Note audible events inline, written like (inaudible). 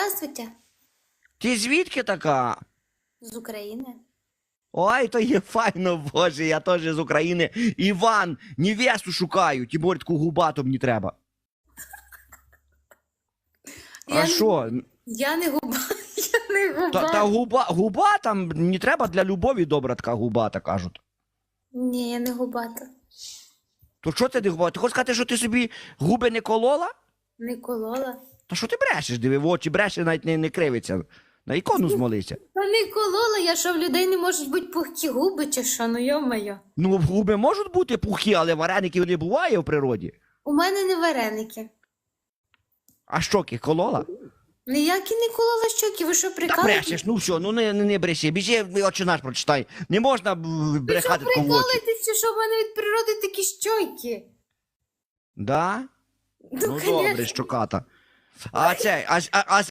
Здравствуйте, Ти звідки така? з України. Ой, то є файно, боже, я теж з України. Іван, невесту шукаю, Тібор, таку губату мені треба. Я А не- що? Я не губа. (laughs) Я не губа. Та, та губа, губа там не треба для любові добра така губата, кажуть. Ні, я не губата. То що ти не губа? Ти хочеш сказати, що ти собі губи не колола? Не колола. Та що ти брешеш? Диви, в очі бреше, навіть не, не кривиться. На ікону змолися. (laughs) Та не колола, я що в людей не можуть бути пухкі губи чи що, ну йо-моє. Ну, губи можуть бути пухі, але вареників не буває в природі. У мене не вареники. А щоки колола? Ніякі не колола щоки, ви що Та прикалуєте? брешеш, ну все, ну не, не, не бреши. Біжи, очі наш прочитай. Не можна б, Ви що брехати такому в очі. прикалуєтеся, що в мене від природи такі щойки? Да? Ну, конечно. добре, щоката. А це, а, а, а,